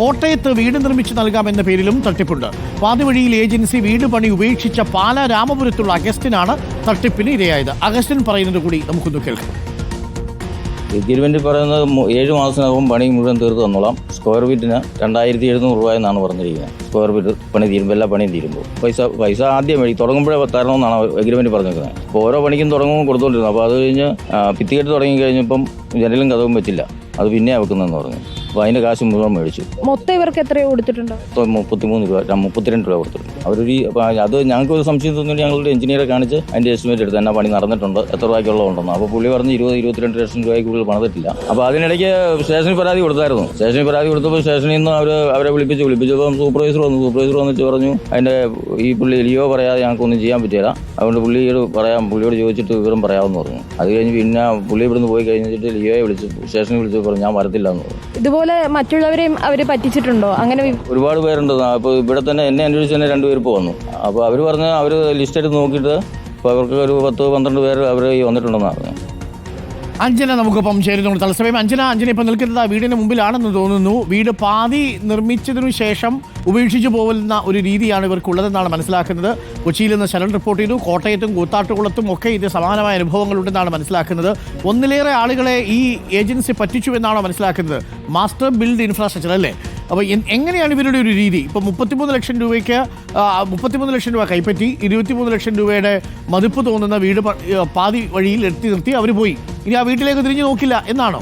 കോട്ടയത്ത് വീട് നിർമ്മിച്ചു നൽകാമെന്ന പേരിലും തട്ടിപ്പുണ്ട്. പാതിവഴിയിൽ ഏജൻസി വീട് പണി ഉപേക്ഷിച്ച പാല രാമപുരത്തുള്ള അഗസ്റ്റിനാണ് തട്ടിപ്പിന് ഇരയായത്. അഗസ്റ്റിൻ പറയുന്നത് കൂടി നമുക്കൊന്ന് കേൾക്കാം. എഗ്രിമെന്റ് പറയുന്നത് ഏഴ് മാസത്തിനകം പണി മുഴുവൻ തീർത്ത് തന്നോളാം. സ്ക്വയർ ഫീറ്റിന് രണ്ടായിരത്തി എഴുന്നൂറ് രൂപ എന്നാണ് പറഞ്ഞിരിക്കുന്നത്. സ്ക്വയർ ഫീറ്റ് പണി തീരുമ്പോൾ എല്ലാ പണിയും തീരുമ്പോൾ. പൈസ പൈസ ആദ്യം വഴി തുടങ്ങുമ്പോഴേ തരണമെന്നാണ് എഗ്രിമെന്റ് പറഞ്ഞിരിക്കുന്നത്. അപ്പോൾ ഓരോ പണിക്കും തുടങ്ങുമ്പോൾ കൊടുത്തുകൊണ്ടിരുന്നു അപ്പോൾ അത് കഴിഞ്ഞ് പിത്തികെട്ട് തുടങ്ങി കഴിഞ്ഞപ്പം ജനലും കഥവും വെച്ചില്ല അത് പിന്നെ വെക്കുന്നതെന്ന് പറഞ്ഞു. അപ്പോൾ അതിന്റെ കാശ് മുഴുവൻ മേടിച്ചു. മൊത്തം ഇവർക്ക് എത്രയോ കൊടുത്തിട്ടുണ്ടോ? മൊത്തം മുപ്പത്തിമൂന്ന് രൂപ മുപ്പത്തിരണ്ട് രൂപ കൊടുത്തിട്ടുണ്ട്. അവരൊരു അത് ഞങ്ങൾക്ക് ഒരു സംശയം തോന്നിയിട്ട് ഞങ്ങളുടെ എഞ്ചിനീയറെ കാണിച്ച് അതിന്റെ എസ്റ്റിമേറ്റ് എടുത്ത് എന്നാ പണി നടന്നിട്ടുണ്ട് എത്ര രൂപയ്ക്കുള്ളതുണ്ടെന്ന് അപ്പോൾ പുള്ളി പറഞ്ഞ് ഇരുപത് ഇരുപത്തിരണ്ട് ലക്ഷം രൂപയ്ക്ക് കൂടുതൽ പണിതിട്ടില്ല. അപ്പോൾ അതിനിടയ്ക്ക് സ്റ്റേഷനിൽ പരാതി കൊടുത്തായിരുന്നു. സ്റ്റേഷനിൽ പരാതി കൊടുത്തപ്പോൾ സ്റ്റേഷനിൽ നിന്ന് അവർ അവരെ വിളിപ്പിച്ച് വിളിപ്പിച്ചപ്പോൾ സൂപ്പർവൈസർ വന്നു. സൂപ്പർവൈസർ വന്നിട്ട് പറഞ്ഞു അതിന്റെ ഈ പുള്ളി ലിയോ പറയാതെ ഞങ്ങൾക്കൊന്നും ചെയ്യാൻ പറ്റില്ല അതുകൊണ്ട് പുള്ളിയോട് പറയാം പുള്ളിയോട് ചോദിച്ചിട്ട് വിവരം പറയാമെന്ന് പറഞ്ഞു. അത് കഴിഞ്ഞ് പിന്നെ പുള്ളി ഇവിടുന്ന് പോയി കഴിഞ്ഞിട്ട് ലിയോയെ വിളിച്ച് സ്റ്റേഷനിൽ വിളിച്ച് പറഞ്ഞു ഞാൻ വരത്തില്ല എന്ന് പറഞ്ഞു. ഇതുപോലെ മറ്റുള്ളവരെയും അവർ പറ്റിച്ചിട്ടുണ്ടോ? അങ്ങനെ ഒരുപാട് പേരുണ്ട്. അപ്പോൾ ഇവിടെ തന്നെ എന്നെ അന്വേഷിച്ച് തന്നെ രണ്ടുപേർ വന്നു. അപ്പോൾ അവർ പറഞ്ഞ് അവർ ലിസ്റ്റ് എടുത്ത് നോക്കിയിട്ട് അവർക്ക് ഒരു പത്ത് പന്ത്രണ്ട് പേര് അവർ വന്നിട്ടുണ്ടെന്നാണ് പറഞ്ഞത് അഞ്ജന നമുക്കൊപ്പം ചേരുന്നുണ്ട്. തത്സമയം അഞ്ജന അഞ്ജന ഇപ്പം നിൽക്കുന്നത് വീടിന് മുമ്പിലാണെന്ന് തോന്നുന്നു. വീട് പാതി നിർമ്മിച്ചതിനു ശേഷം ഉപേക്ഷിച്ചു പോകുന്ന ഒരു രീതിയാണ് ഇവർക്കുള്ളതെന്നാണ് മനസ്സിലാക്കുന്നത്. കൊച്ചിയിൽ നിന്ന് ശരൺ റിപ്പോർട്ട് ചെയ്തു. കോട്ടയത്തും കൂത്താട്ടുകുളത്തും ഒക്കെ ഇത് സമാനമായ അനുഭവങ്ങളുണ്ടെന്നാണ് മനസ്സിലാക്കുന്നത്. ഒന്നിലേറെ ആളുകളെ ഈ ഏജൻസി പറ്റിച്ചു എന്നാണോ മനസ്സിലാക്കുന്നത്. മാസ്റ്റർ ബിൽഡ് ഇൻഫ്രാസ്ട്രക്ചർ അല്ലേ? അപ്പോൾ എങ്ങനെയാണ് ഇവരുടെ ഒരു രീതി? ഇപ്പോൾ മുപ്പത്തിമൂന്ന് ലക്ഷം രൂപയ്ക്ക് മുപ്പത്തിമൂന്ന് ലക്ഷം രൂപ കൈപ്പറ്റി ഇരുപത്തിമൂന്ന് ലക്ഷം രൂപയുടെ മതിപ്പ് തോന്നുന്ന വീട് പാതി വഴിയിൽ എത്തി നിർത്തി അവർ പോയി. ഇനി ആ വീട്ടിലേക്ക് തിരിഞ്ഞു നോക്കില്ല എന്നാണോ?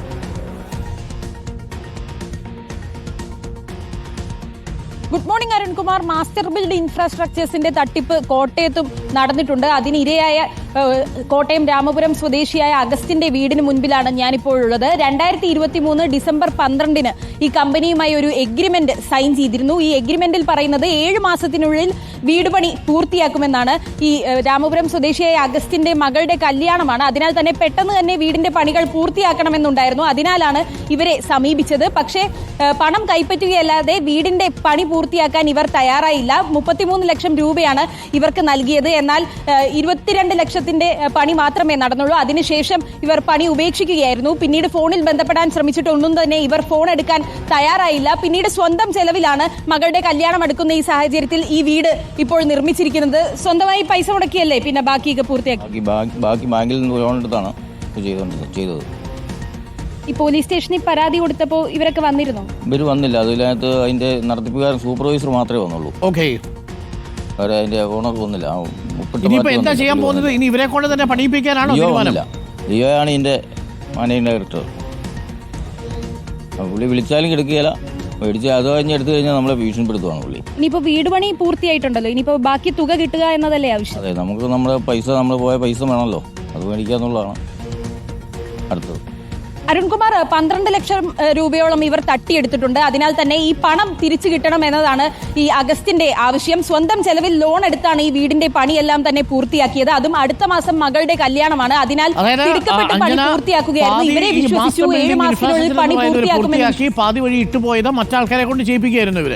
Good morning Arunkumar master build ഇൻഫ്രാസ്ട്രക്ചേഴ്സിന്റെ തട്ടിപ്പ് കോട്ടയത്തും നടന്നിട്ടുണ്ട്. അതിനിരയായ കോട്ടയം രാമപുരം സ്വദേശിയായ അഗസ്റ്റിന്റെ വീടിന് മുൻപിലാണ് ഞാനിപ്പോഴുള്ളത്. രണ്ടായിരത്തി ഇരുപത്തി മൂന്ന് ഡിസംബർ പന്ത്രണ്ടിന് ഈ കമ്പനിയുമായി ഒരു എഗ്രിമെന്റ് സൈൻ ചെയ്തിരുന്നു. ഈ എഗ്രിമെന്റിൽ പറയുന്നത് ഏഴ് മാസത്തിനുള്ളിൽ വീട് പണി പൂർത്തിയാക്കുമെന്നാണ്. ഈ രാമപുരം സ്വദേശിയായ അഗസ്റ്റിന്റെ മകളുടെ കല്യാണമാണ്. അതിനാൽ തന്നെ പെട്ടെന്ന് തന്നെ വീടിന്റെ പണികൾ പൂർത്തിയാക്കണമെന്നുണ്ടായിരുന്നു. അതിനാലാണ് ഇവരെ സമീപിച്ചത്. പക്ഷേ പണം കൈപ്പറ്റുകയല്ലാതെ വീടിന്റെ പണി പൂർത്തിയാക്കാൻ ഇവർ തയ്യാറായില്ല. മുപ്പത്തിമൂന്ന് ലക്ഷം രൂപയാണ് ഇവർക്ക് നൽകിയത്. എന്നാൽ ഇരുപത്തിരണ്ട് ലക്ഷത്തിന്റെ ഏഹ്, പണി മാത്രമേ നടന്നുള്ളൂ. അതിനുശേഷം ഇവർ പണി ഉപേക്ഷിക്കുകയായിരുന്നു. പിന്നീട് ഫോണിൽ ബന്ധപ്പെടാൻ ശ്രമിച്ചിട്ടൊന്നും തന്നെ ഇവർ ഫോൺ എടുക്കാൻ തയ്യാറായില്ല. പിന്നീട് സ്വന്തം ചെലവിലാണ് മകളുടെ കല്യാണം അടുക്കുന്ന ഈ സാഹചര്യത്തിൽ ഈ വീട് ഇപ്പോൾ നിർമ്മിച്ചിരിക്കുന്നത്. സ്വന്തമായി പൈസ മുടക്കിയല്ലേ? പിന്നെ ബാക്കിയൊക്കെ പൂർത്തിയാക്കി. ബാക്കി ബാങ്കിൽ നിന്ന് ലോൺ എടുത്താണ് ചെയ്തത്. ഈ പോലീസ് സ്റ്റേഷനിൽ പരാതി കൊടുത്തപ്പോൾ ഇവരൊക്കെ വന്നിരുന്നു? ഇവർ വന്നില്ല. അതിനകത്ത് അതിന്റെ നടത്തിപ്പുകാരൻ സൂപ്പർവൈസർ മാത്രമേ വന്നുള്ളൂ. ഓക്കെ വന്നില്ല ആ, ഇനിയിപ്പോ എന്താ ചെയ്യാൻ പോകുന്നത്? ഇനി ഇവരെ കൊണ്ട് തന്നെ പണിയിപ്പിക്കാനാണോ ലിയോ ആണ് ഇതിന്റെ മാനേജിംഗ് ഡയറക്ടർ പുള്ളി വിളിച്ചാലും കിടക്കുകയില്ല. മേടിച്ച് അത് കഴിഞ്ഞ് എടുത്തു കഴിഞ്ഞാൽ നമ്മളെ ഭീഷണിപ്പെടുത്തുവാണ് പുള്ളി. ഇനിയിപ്പോ വീട് പണി പൂർത്തിയായിട്ടുണ്ടല്ലോ. ഇനിയിപ്പോ ബാക്കി തുക കിട്ടുക എന്നതല്ലേ ആവശ്യം? അതെ നമുക്ക് നമ്മുടെ പൈസ നമ്മൾ പോയ പൈസ വേണമല്ലോ. അത് മേടിക്കാന്നുള്ളതാണ്. അടുത്തത്. അരുൺകുമാർ പന്ത്രണ്ട് ലക്ഷം രൂപയോളം ഇവർ തട്ടിയെടുത്തിട്ടുണ്ട്. അതിനാൽ തന്നെ ഈ പണം തിരിച്ചു കിട്ടണം എന്നതാണ് ഈ അഗസ്റ്റിന്റെ ആവശ്യം. സ്വന്തം ചെലവിൽ ലോൺ എടുത്താണ് ഈ വീടിന്റെ പണിയെല്ലാം തന്നെ പൂർത്തിയാക്കിയത്. അതും അടുത്ത മാസം മകളുടെ കല്യാണമാണ്. അതിനാൽ തിടുക്കപ്പെട്ട് പണി പൂർത്തിയാക്കുകയായിരുന്നു. ഇവരെ വിശ്വസിച്ചു. ഏഴ് മാസത്തിനുള്ളിൽ പണി പൂർത്തിയാക്കുമെന്ന് പൂർത്തിയാക്കി പാതി വഴി ഇട്ടുപോയത് മറ്റാൾക്കാരെ കൊണ്ട് ചെയ്യിപ്പിക്കുകയായിരുന്നു ഇവർ.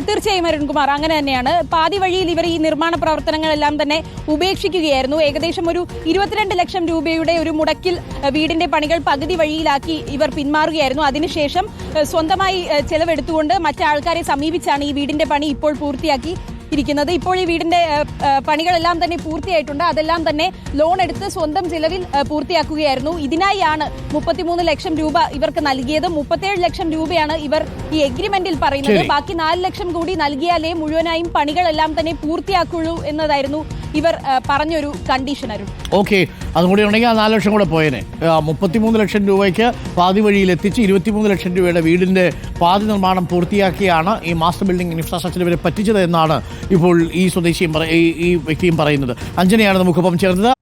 തീർച്ചയായും അരുൺകുമാർ അങ്ങനെ തന്നെയാണ്. പാതി വഴിയിൽ ഇവർ ഈ നിർമ്മാണ പ്രവർത്തനങ്ങളെല്ലാം തന്നെ ഉപേക്ഷിക്കുകയായിരുന്നു. ഏകദേശം ഒരു ഇരുപത്തിരണ്ട് ലക്ഷം രൂപയുടെ ഒരു മുടക്കിൽ വീടിന്റെ പണികൾ പകുതി വഴിയിലാക്കി ഇവർ പിന്മാറുകയായിരുന്നു. അതിനുശേഷം സ്വന്തമായി ചെലവെടുത്തുകൊണ്ട് മറ്റാൾക്കാരെ സമീപിച്ചാണ് ഈ വീടിന്റെ പണി ഇപ്പോൾ പൂർത്തിയാക്കി. ഇരിക്കുന്നത് ഇപ്പോൾ ഈ വീടിന്റെ പണികളെല്ലാം തന്നെ പൂർത്തിയായിട്ടുണ്ട്. അതെല്ലാം തന്നെ ലോൺ എടുത്ത് സ്വന്തം ചിലവിൽ പൂർത്തിയാക്കുകയായിരുന്നു. ഇതിനായാണ് മുപ്പത്തിമൂന്ന് ലക്ഷം രൂപ ഇവർക്ക് നൽകിയത്. മുപ്പത്തേഴ് ലക്ഷം രൂപയാണ് ഇവർ ഈ എഗ്രിമെന്റിൽ പറയുന്നത്. ബാക്കി നാല് ലക്ഷം കൂടി നൽകിയാലേ മുഴുവനായും പണികളെല്ലാം തന്നെ പൂർത്തിയാക്കുള്ളൂ എന്നതായിരുന്നു ഇവർ പറഞ്ഞൊരു കണ്ടീഷൻ അരുൺ ഓക്കെ അതുകൂടി ഉണ്ടെങ്കിൽ ആ നാല് ലക്ഷം കൂടെ പോയേനെ. മുപ്പത്തിമൂന്ന് ലക്ഷം രൂപയ്ക്ക് പാതി വഴിയിൽ എത്തിച്ച് ഇരുപത്തിമൂന്ന് ലക്ഷം രൂപയുടെ വീടിന്റെ പാതി നിർമ്മാണം പൂർത്തിയാക്കിയാണ് ഈ മാസ്റ്റർ ബിൽഡിംഗ് ഇൻഫ്രാസ്ട്രക്ചർ ഇവരെ പറ്റിച്ചത് എന്നാണ് ഇപ്പോൾ ഈ സ്വദേശിയും ഈ വ്യക്തിയും പറയുന്നത്. അഞ്ജനയാണ് നമുക്കൊപ്പം ചേർന്നത്.